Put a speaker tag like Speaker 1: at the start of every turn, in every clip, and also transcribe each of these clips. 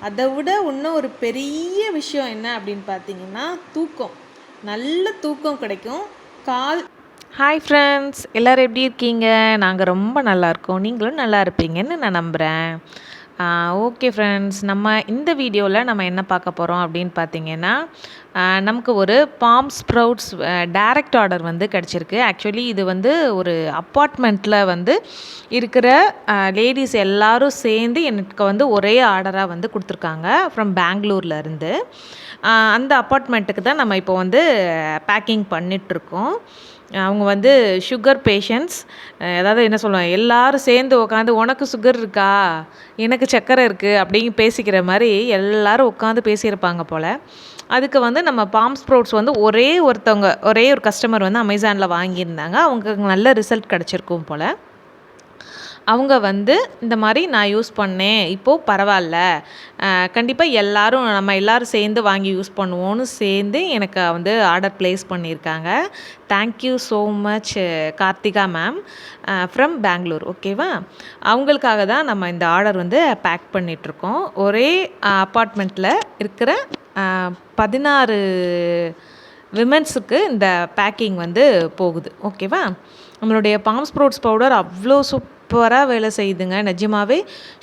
Speaker 1: அதை விட இன்னும் ஒரு பெரிய விஷயம் என்ன அப்படின்னு பார்த்தீங்கன்னா தூக்கம். நல்ல தூக்கம் கிடைக்கும். கால்
Speaker 2: ஹாய் ஃப்ரெண்ட்ஸ் எல்லோரும் எப்படி இருக்கீங்க? நாங்கள் ரொம்ப நல்லா இருக்கோம். நீங்களும் நல்லா இருப்பீங்கன்னு நான் நம்புகிறேன் ஓகே ஃப்ரெண்ட்ஸ் நம்ம இந்த வீடியோவில் நம்ம என்ன பார்க்க போகிறோம் அப்படின்னு பார்த்தீங்கன்னா நமக்கு ஒரு பாம் ஸ்ப்ரவுட்ஸ் டைரக்ட் ஆர்டர் வந்து கிடச்சிருக்கு. ஆக்சுவலி இது வந்து ஒரு அப்பார்ட்மெண்ட்டில் வந்து இருக்கிற லேடிஸ் எல்லாரும் சேர்ந்து எனக்கு வந்து ஒரே ஆர்டராக வந்து கொடுத்துருக்காங்க ஃப்ரம் பெங்களூர்லேருந்து அந்த அப்பார்ட்மெண்ட்டுக்கு தான் நம்ம இப்போ வந்து பேக்கிங் பண்ணிகிட்ருக்கோம் அவங்க வந்து சுகர் பேஷண்ட்ஸ் அதாவது என்ன சொல்லுவாங்க எல்லோரும் சேர்ந்து உட்காந்து உனக்கு சுகர் இருக்கா? எனக்கு சர்க்கரை இருக்குது அப்படின்னு பேசிக்கிற மாதிரி எல்லாரும் உட்காந்து பேசியிருப்பாங்க போல். அதுக்கு வந்து நம்ம பாம் ஸ்ப்ரவுட்ஸ் வந்து ஒரே ஒருத்தவங்க ஒரே ஒரு கஸ்டமர் வந்து அமேசானில் வாங்கியிருந்தாங்க. அவங்களுக்கு நல்ல ரிசல்ட் கிடச்சிருக்கும் போல். அவங்க வந்து இந்த மாதிரி நான் யூஸ் பண்ணேன் இப்போது பரவாயில்ல. கண்டிப்பாக எல்லாரும் நம்ம எல்லாரும் சேர்ந்து வாங்கி யூஸ் பண்ணுவோன்னு சேர்ந்து எனக்கு வந்து ஆர்டர் ப்ளேஸ் பண்ணியிருக்காங்க. Thank you so much Karthika ma'am from Bangalore ஓகேவா அவங்களுக்காக தான் நம்ம இந்த ஆர்டர் வந்து பேக் பண்ணிகிட்ருக்கோம் ஒரே அப்பார்ட்மெண்ட்டில் இருக்கிற பதினாறு விமென்ஸுக்கு இந்த பேக்கிங் வந்து போகுது ஓகேவா நம்மளுடைய பாம் ஸ்ப்ரவுட்ஸ் பவுடர் அவ்வளோ சூப் சூப்பராக வேலை செய்யுதுங்க. நிஜமாவே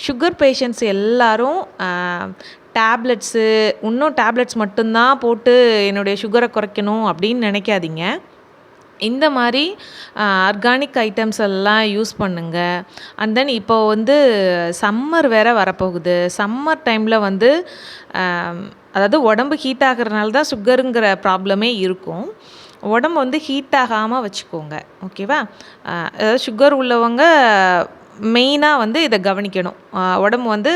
Speaker 2: சுகர் பேஷண்ட்ஸ் எல்லோரும் டேப்லெட்ஸு இன்னும் டேப்லெட்ஸ் மட்டும்தான் போட்டு என்னுடைய சுகரை குறைக்கணும் அப்படின்னு நினைக்காதீங்க. இந்த மாதிரி ஆர்கானிக் ஐட்டம்ஸ் எல்லாம் யூஸ் பண்ணுங்க. அண்ட் தென் இப்போ வந்து சம்மர் வேற வரப்போகுது. சம்மர் டைமில் வந்து அதாவது உடம்பு ஹீட் ஆகுறதுனால தான் சுகருங்கிற ப்ராப்ளமே இருக்கும். உடம்பு வந்து ஹீட் ஆகாமல் வச்சுக்கோங்க ஓகேவா அதாவது சுகர் உள்ளவங்க மெயினாக வந்து இதை கவனிக்கணும். உடம்பு வந்து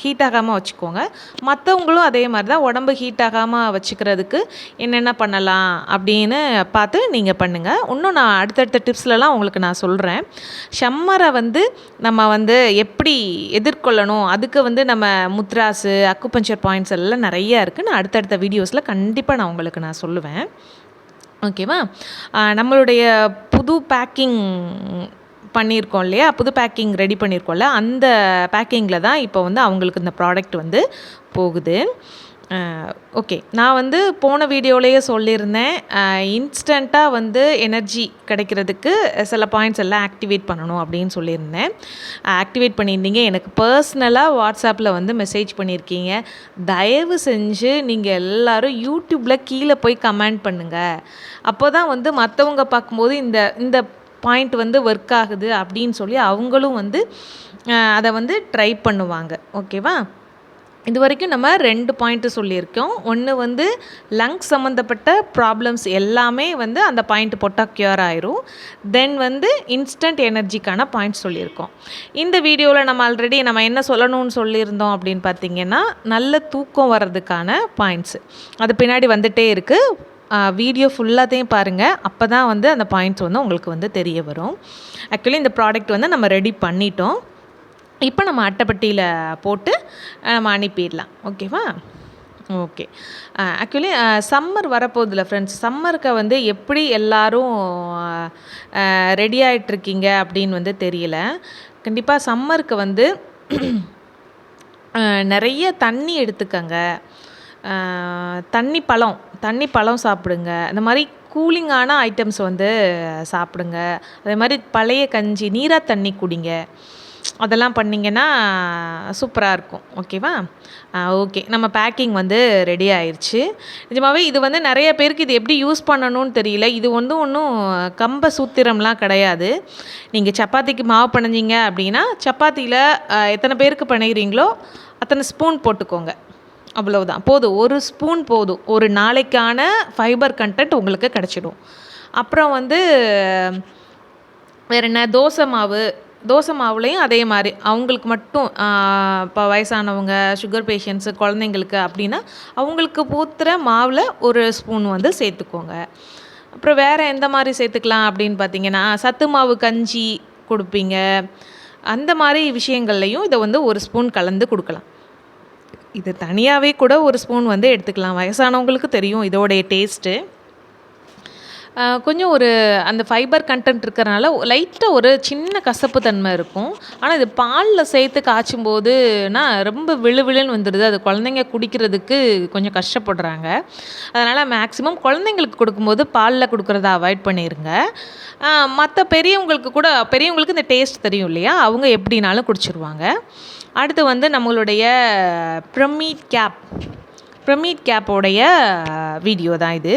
Speaker 2: ஹீட் ஆகாமல் வச்சுக்கோங்க. மற்றவங்களும் அதே மாதிரி தான் உடம்பு ஹீட் ஆகாமல் வச்சுக்கிறதுக்கு என்னென்ன பண்ணலாம் அப்படின்னு பார்த்து நீங்கள் பண்ணுங்கள் இன்னும் நான் அடுத்தடுத்த டிப்ஸ்லலாம் உங்களுக்கு நான் சொல்கிறேன் ஷம்மரை வந்து நம்ம வந்து எப்படி எதிர்கொள்ளணும்? அதுக்கு வந்து நம்ம முத்ராஸு அக்குபஞ்சர் பாயிண்ட்ஸ் எல்லாம் நிறைய இருக்குது நான் அடுத்தடுத்த வீடியோஸில் கண்டிப்பாக நான் உங்களுக்கு நான் சொல்லுவேன். ஓகேவா நம்மளுடைய புது பேக்கிங் பண்ணியிருக்கோம் இல்லையா? புது பேக்கிங் ரெடி பண்ணியிருக்கோம்ல? அந்த பேக்கிங்கில் தான் இப்போ வந்து அவங்களுக்கு இந்த ப்ராடக்ட் வந்து போகுது. ஓகே. நான் வந்து போன வீடியோலேயே சொல்லியிருந்தேன் இன்ஸ்டண்ட்டாக வந்து எனர்ஜி கிடைக்கிறதுக்கு சில பாயிண்ட்ஸ் எல்லாம் ஆக்டிவேட் பண்ணணும் அப்படின்னு சொல்லியிருந்தேன். ஆக்டிவேட் பண்ணியிருந்தீங்க. எனக்கு பர்சனலாக வாட்ஸ்அப்பில் வந்து மெசேஜ் பண்ணியிருக்கீங்க. தயவு செஞ்சு நீங்கள் எல்லோரும் யூடியூப்பில் கீழே போய் கமெண்ட் பண்ணுங்கள் அப்போ தான் வந்து மற்றவங்க பார்க்கும்போது இந்த இந்த பாயிண்ட் வந்து ஒர்க் ஆகுது அப்படின்னு சொல்லி அவங்களும் வந்து அதை வந்து ட்ரை பண்ணுவாங்க. ஓகேவா? இது வரைக்கும் நம்ம ரெண்டு பாயிண்ட்டு சொல்லியிருக்கோம். ஒன்று வந்து லங்ஸ் சம்மந்தப்பட்ட ப்ராப்ளம்ஸ் எல்லாமே வந்து அந்த பாயிண்ட் போட்டால் க்யூர் ஆயிரும். தென் வந்து இன்ஸ்டன்ட் எனர்ஜிக்கான பாயிண்ட் சொல்லியிருக்கோம். இந்த வீடியோவில் நம்ம ஆல்ரெடி நம்ம என்ன சொல்லணும்னு சொல்லியிருந்தோம் அப்படின்னு பார்த்தீங்கன்னா நல்ல தூக்கம் வர்றதுக்கான பாயிண்ட்ஸு அது பின்னாடி வந்துட்டே இருக்குது வீடியோ ஃபுல்லாத்தையும் பாருங்கள் அப்போ தான் வந்து அந்த பாயிண்ட்ஸ் வந்து உங்களுக்கு வந்து தெரிய வரும். ஆக்சுவலி இந்த ப்ராடக்ட் வந்து நம்ம ரெடி பண்ணிட்டோம். இப்போ நம்ம அட்டைப்பட்டியில் போட்டு நம்ம அனுப்பிடலாம். ஓகேவா ஓகே ஆக்சுவலி சம்மர் வரப்போகுதுல ஃப்ரெண்ட்ஸ் சம்மருக்கு வந்து எப்படி எல்லாரும் ரெடி ஆகிட்ருக்கீங்க அப்படின்னு வந்து தெரியல. கண்டிப்பாக சம்மருக்கு வந்து நிறைய தண்ணி எடுத்துக்கங்க. தண்ணி பழம் தண்ணி பழம் சாப்பிடுங்க. இந்த மாதிரி கூலிங்கான ஐட்டம்ஸ் வந்து சாப்பிடுங்க. அதே மாதிரி பழைய கஞ்சி நீராக தண்ணி குடிங்க. அதெல்லாம் பண்ணிங்கன்னா சூப்பராக இருக்கும். ஓகேவா? ஓகே. நம்ம பேக்கிங் வந்து ரெடி ஆயிடுச்சு நிஜமாகவே இது வந்து நிறைய பேருக்கு இது எப்படி யூஸ் பண்ணணும்னு தெரியல. இது வந்து ஒன்றும் கம்ப சூத்திரம்லாம் கிடையாது. நீங்கள் சப்பாத்திக்கு மாவு பிணைஞ்சிங்க அப்படின்னா சப்பாத்தியில் எத்தனை பேருக்கு பிணைகிறீங்களோ அத்தனை ஸ்பூன் போட்டுக்கோங்க. அவ்வளவுதான். போதும். ஒரு ஸ்பூன் போதும். ஒரு நாளைக்கான ஃபைபர் கண்டென்ட் உங்களுக்கு கிடச்சிடும். அப்புறம் வந்து வேறு என்ன? தோசை மாவு தோசை மாவுலேயும் அதே மாதிரி. அவங்களுக்கு மட்டும் இப்போ வயசானவங்க சுகர் பேஷண்ட்ஸு குழந்தைங்களுக்கு அப்படின்னா அவங்களுக்கு ஊற்றுற மாவில் ஒரு ஸ்பூன் வந்து சேர்த்துக்கோங்க. அப்புறம் வேறு எந்த மாதிரி சேர்த்துக்கலாம் அப்படின்னு பார்த்தீங்கன்னா சத்து மாவு கஞ்சி கொடுப்பீங்க. அந்த மாதிரி விஷயங்கள்லையும் இதை வந்து ஒரு ஸ்பூன் கலந்து கொடுக்கலாம். இது தனியாகவே கூட ஒரு ஸ்பூன் வந்து எடுத்துக்கலாம். வயசானவங்களுக்கு தெரியும் இதோடைய டேஸ்ட்டு கொஞ்சம் ஒரு அந்த ஃபைபர் கண்டென்ட் இருக்கிறனால லைட்டாக ஒரு சின்ன கசப்பு தன்மை இருக்கும். ஆனால் இது பாலில் சேர்த்து காய்ச்சும் போதுனா ரொம்ப விழு விழுன்னு வந்துடுது. அது குழந்தைங்க குடிக்கிறதுக்கு கொஞ்சம் கஷ்டப்படுறாங்க. அதனால் மேக்ஸிமம் குழந்தைங்களுக்கு கொடுக்கும்போது பாலில் கொடுக்குறத அவாய்ட் பண்ணிடுங்க மற்ற பெரியவங்களுக்கு கூட பெரியவங்களுக்கு இந்த டேஸ்ட் தெரியும் இல்லையா? அவங்க எப்படினாலும் குடிச்சிருவாங்க. அடுத்து வந்து நம்மளுடைய ப்ரமீட் கேப் ப்ரமீட் கேப்போடைய வீடியோ தான் இது.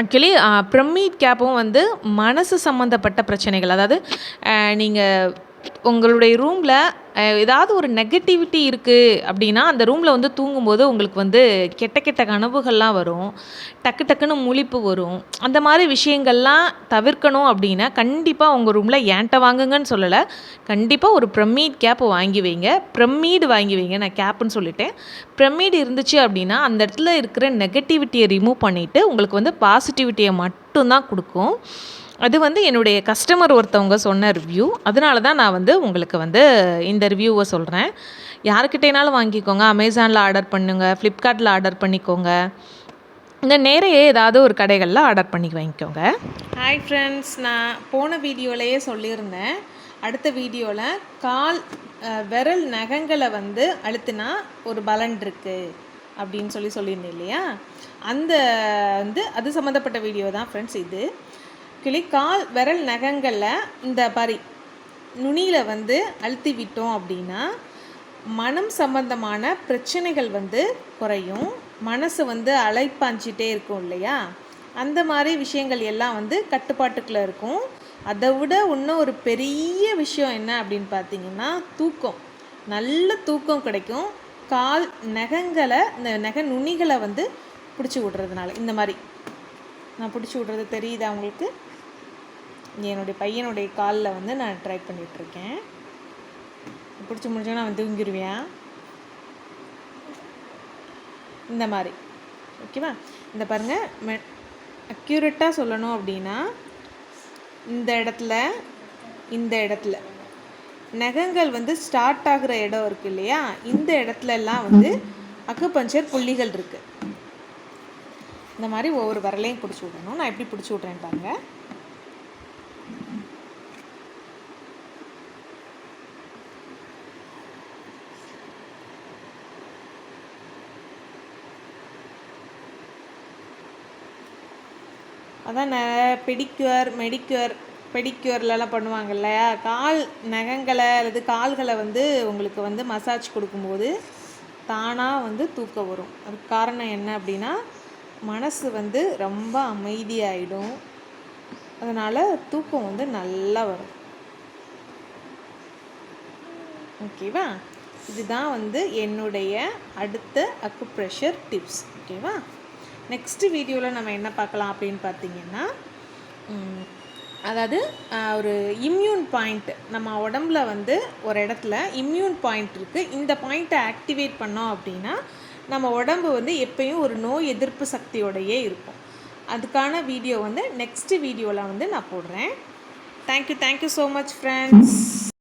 Speaker 2: ஆக்சுவலி ப்ரமீட் கேப்பும் வந்து மனசு சம்மந்தப்பட்ட பிரச்சனைகள். அதாவது நீங்கள் உங்களுடைய ரூமில் ஏதாவது ஒரு நெகட்டிவிட்டி இருக்குது அப்படின்னா அந்த ரூமில் வந்து தூங்கும்போது உங்களுக்கு வந்து கெட்ட கெட்ட கனவுகள்லாம் வரும். டக்கு டக்குன்னு முழிப்பு வரும். அந்த மாதிரி விஷயங்கள்லாம் தவிர்க்கணும் அப்படின்னா கண்டிப்பாக உங்கள் ரூமில் ஏன்ட்ட வாங்குங்கன்னு சொல்லலை. கண்டிப்பாக ஒரு ப்ரமீட் கேப் வாங்கி வைங்க. ப்ரமீடு வாங்கி வைங்க நான் கேப்புன்னு சொல்லிட்டேன். ப்ரமீடு இருந்துச்சு அப்படின்னா அந்த இடத்துல இருக்கிற நெகட்டிவிட்டியை ரிமூவ் பண்ணிவிட்டு உங்களுக்கு வந்து பாசிட்டிவிட்டியை மட்டும்தான் கொடுக்கும். அது வந்து என்னுடைய கஸ்டமர் ஒருத்தவங்க சொன்ன ரிவ்யூ அதனால தான் நான் வந்து உங்களுக்கு வந்து இந்த ரிவ்யூவை சொல்கிறேன் யாருக்கிட்டேனாலும் வாங்கிக்கோங்க. அமேசானில் ஆர்டர் பண்ணுங்க. ஃப்ளிப்கார்ட்டில் ஆர்டர் பண்ணிக்கோங்க. இந்த நேரையே ஏதாவது ஒரு கடைகளில் ஆர்டர் பண்ணி வாங்கிக்கோங்க.
Speaker 1: ஹாய் ஃப்ரெண்ட்ஸ் நான் போன வீடியோலையே சொல்லியிருந்தேன். அடுத்த வீடியோவில் கால் விரல் நகங்களை வந்து அழுத்தினா ஒரு பலன் இருக்குது அப்படின்னு சொல்லி சொல்லியிருந்தேன் இல்லையா? அந்த வந்து அது சம்மந்தப்பட்ட வீடியோ தான் ஃப்ரெண்ட்ஸ் இது. கிளி கால் விரல் நகங்களில் இந்த பாரி நுனியில் வந்து அழுத்தி விட்டோம் அப்படின்னா மனம் சம்பந்தமான பிரச்சனைகள் வந்து குறையும். மனசு வந்து அலைப்பாஞ்சிட்டே இருக்கும் இல்லையா? அந்த மாதிரி விஷயங்கள் எல்லாம் வந்து கட்டுப்பாட்டுக்குள்ளே இருக்கும். அதை விட இன்னும் ஒரு பெரிய விஷயம் என்ன அப்படின்னு பார்த்தீங்கன்னா தூக்கம். நல்ல தூக்கம் கிடைக்கும். கால் நகங்களை இந்த நகை நுனிகளை வந்து பிடிச்சி விட்றதுனால. இந்த மாதிரி. நான் பிடிச்சி விட்றது தெரியுதா உங்களுக்கு? என்னுடைய பையனுடைய காலில் வந்து நான் ட்ரை பண்ணிகிட்ருக்கேன் பிடிச்சி முடிச்சோன்னா அவன் தூங்கிடுவேன் இந்த மாதிரி. ஓகேவா இந்த பாருங்கள் மெ அக்யூரேட்டாக சொல்லணும் அப்படின்னா இந்த இடத்துல இந்த இடத்துல. நகங்கள் வந்து ஸ்டார்ட் ஆகிற இடம் இருக்குது இல்லையா? இந்த இடத்துலலாம் வந்து வந்து அக்குபஞ்சர் புள்ளிகள் இருக்குது இந்த மாதிரி ஒவ்வொரு விரலையும் பிடிச்சி விடணும். நான் எப்படி பிடிச்சி விட்றேன்னு பாருங்க. அதான் பெடிக்யூர் மெடிக்யூர் பெடிக்யூர்லலாம் பண்ணுவாங்க இல்லையா கால் நகங்களை அல்லது கால்களை வந்து உங்களுக்கு வந்து மசாஜ் கொடுக்கும்போது தானாக வந்து தூக்கம் வரும். அதுக்கு காரணம் என்ன அப்படின்னா மனசு வந்து ரொம்ப அமைதியாயிடும். அதனால் தூக்கம் வந்து நல்லா வரும். ஓகேவா இதுதான் வந்து என்னுடைய அடுத்த அக்குப்ரெஷர் டிப்ஸ் ஓகேவா நெக்ஸ்ட் வீடியோவில் நம்ம என்ன பார்க்கலாம் அப்படின்னு பார்த்தீங்கன்னா அதாவது ஒரு இம்யூன் பாயிண்ட் நம்ம உடம்புல வந்து ஒரு இடத்துல இம்யூன் பாயிண்ட் இருக்குது இந்த பாயிண்ட்டை ஆக்டிவேட் பண்ணோம் அப்படின்னா நம்ம உடம்பு வந்து எப்பயும் ஒரு நோய் எதிர்ப்பு சக்தியோடையே இருக்கும். அதுக்கான வீடியோ வந்து நெக்ஸ்ட் வீடியோவில் வந்து நான் போடுறேன். Thank you thank you so much friends